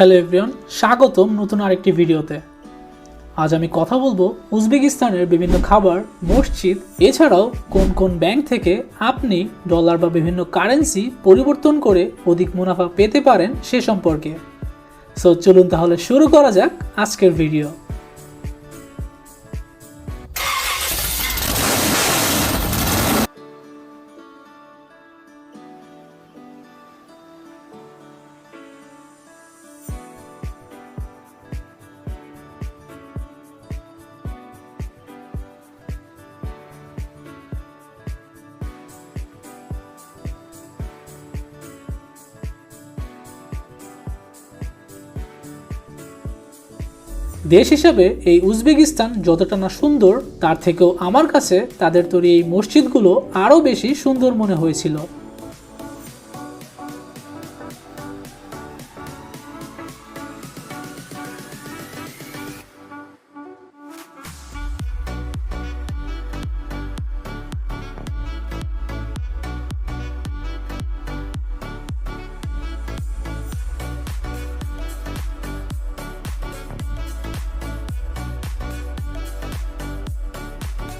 Hello everyone স্বাগতম নতুন আরেকটি ভিডিওতে। আজ আমি কথা বলব উজবেকিস্তানের বিভিন্ন খাবার, মসজিদ, এছাড়াও কোন কোন ব্যাংক থেকে আপনি ডলার বা বিভিন্ন কারেন্সি পরিবর্তন করে অধিক মুনাফা পেতে পারেন সে সম্পর্কে। সো চলুন তাহলে শুরু করা যাক আজকের ভিডিও। দেশ হিসাবে এই উজবেকিস্তান যতটা না সুন্দর, তার থেকেও আমার কাছে তাদের তৈরি এই মসজিদগুলো আরও বেশি সুন্দর মনে হয়েছিল।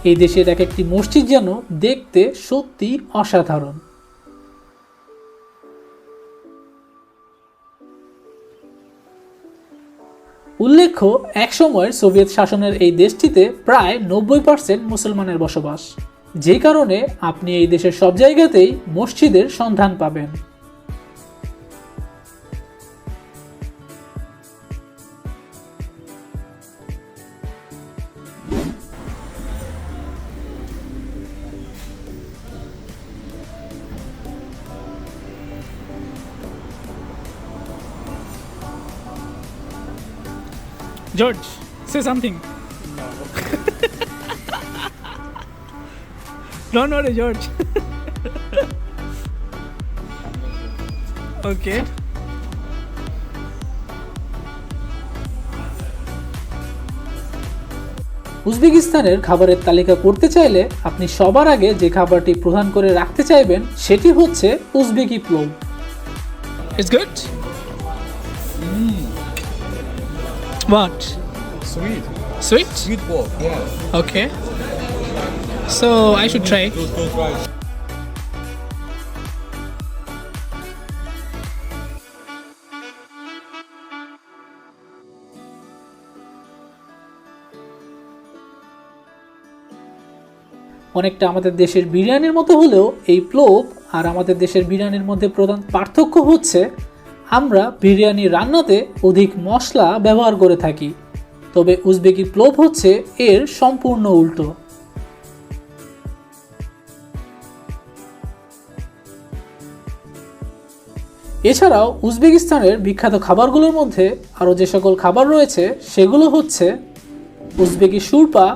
এই দেশের এক একটি মসজিদ যেন দেখতে সত্যি অসাধারণ। উল্লেখ্য একসময়ের সোভিয়েত শাসনের এই দেশটিতে প্রায় নব্বই পার্সেন্ট মুসলমানের বসবাস। যে কারণে আপনি এই দেশের সব জায়গাতেই মসজিদের সন্ধান পাবেন। George, say something. No. Don't worry, George. okay. উজবেকিস্তানের খাবারের তালিকা করতে চাইলে আপনি সবার আগে যে খাবারটি প্রধান করে রাখতে চাইবেন সেটি হচ্ছে উজবেকি প্লোভ It's good? What? Sweet. Sweet? Sweet pork, yeah. Okay. So I should try. Try. অনেকটা আমাদের দেশের বিরিয়ানির মতো হলেও এই প্লোভ আর আমাদের দেশের বিরিয়ানির মধ্যে প্রধান পার্থক্য হচ্ছে আমরা বিরিয়ানি রান্নাতে অধিক মশলা ব্যবহার করে থাকি, তবে উজবেকি প্লোভ হচ্ছে এর সম্পূর্ণ উল্টো। এছাড়াও উজবেকিস্তানের বিখ্যাত খাবারগুলোর মধ্যে আরও যে সকল খাবার রয়েছে, সেগুলো হচ্ছে উজবেকি সুরপা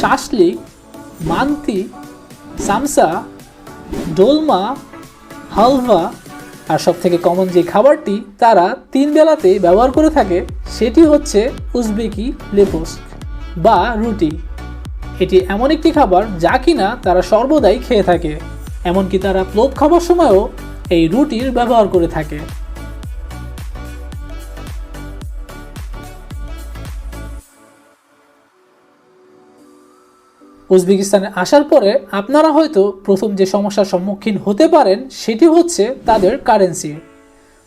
শাসলিক মান্তি, সামসা ডোলমা হালভা আর সব থেকে কমন যে খাবারটি তারা তিন বেলাতে ব্যবহার করে থাকে, সেটি হচ্ছে উজবেকি লেপোস্ক বা রুটি। এটি এমন একটি খাবার যা কিনা তারা সর্বদাই খেয়ে থাকে, এমনকি তারা প্লোভ খাবার সময়ও এই রুটির ব্যবহার করে থাকে। উজবেকিস্তানে আসার পরে আপনারা হয়তো প্রথম যে সমস্যার সম্মুখীন হতে পারেন সেটি হচ্ছে তাদের কারেন্সি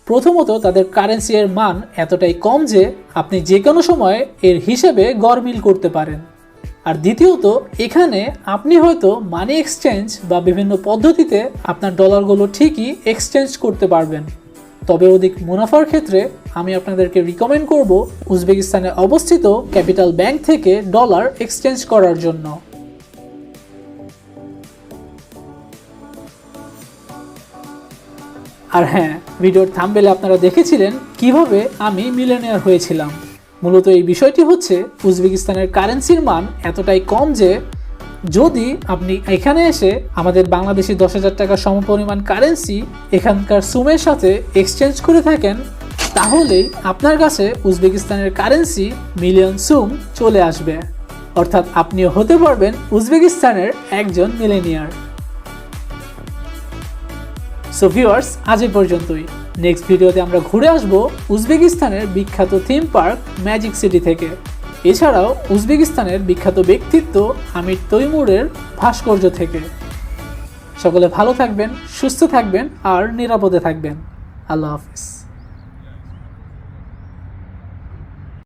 প্রথমত তাদের কারেন্সি এর মান এতটাই কম যে আপনি যে কোনো সময় এর হিসেবে গরমিল করতে পারেন। আর দ্বিতীয়ত, এখানে আপনি হয়তো মানি এক্সচেঞ্জ বা বিভিন্ন পদ্ধতিতে আপনার ডলারগুলো ঠিকই এক্সচেঞ্জ করতে পারবেন। তবে অধিক মুনাফার ক্ষেত্রে আমি আপনাদেরকে রিকমেন্ড করব উজবেকিস্তানে অবস্থিত ক্যাপিটাল ব্যাংক থেকে ডলার এক্সচেঞ্জ করার জন্য। আর হ্যাঁ ভিডিওর থাম্বেলে আপনারা দেখেছিলেন কীভাবে আমি মিলেনিয়ার হয়েছিলাম। মূলত এই বিষয়টি হচ্ছে, উজবেকিস্তানের কারেন্সির মান এতটাই কম যে, যদি আপনি এখানে এসে আমাদের বাংলাদেশি দশ হাজার টাকার সমপরিমাণ কারেন্সি এখানকার সুমের সাথে এক্সচেঞ্জ করে থাকেন, তাহলেই আপনার কাছে উজবেকিস্তানের কারেন্সি মিলিয়ন সুম চলে আসবে। অর্থাৎ আপনিও হতে পারবেন উজবেকিস্তানের একজন মিলেনিয়ার সো ভিউয়ার্স আজ এ পর্যন্তই। নেক্সট ভিডিওতে আমরা ঘুরে আসব উজবেকিস্তানের বিখ্যাত থিম পার্ক ম্যাজিক সিটি থেকে। এছাড়াও উজবেকিস্তানের বিখ্যাত ব্যক্তিত্ব আমির তৈমুরের ভাস্কর্য থেকে। সকলে ভালো থাকবেন, সুস্থ থাকবেন আর নিরাপদে থাকবেন। আল্লাহ হাফিজ।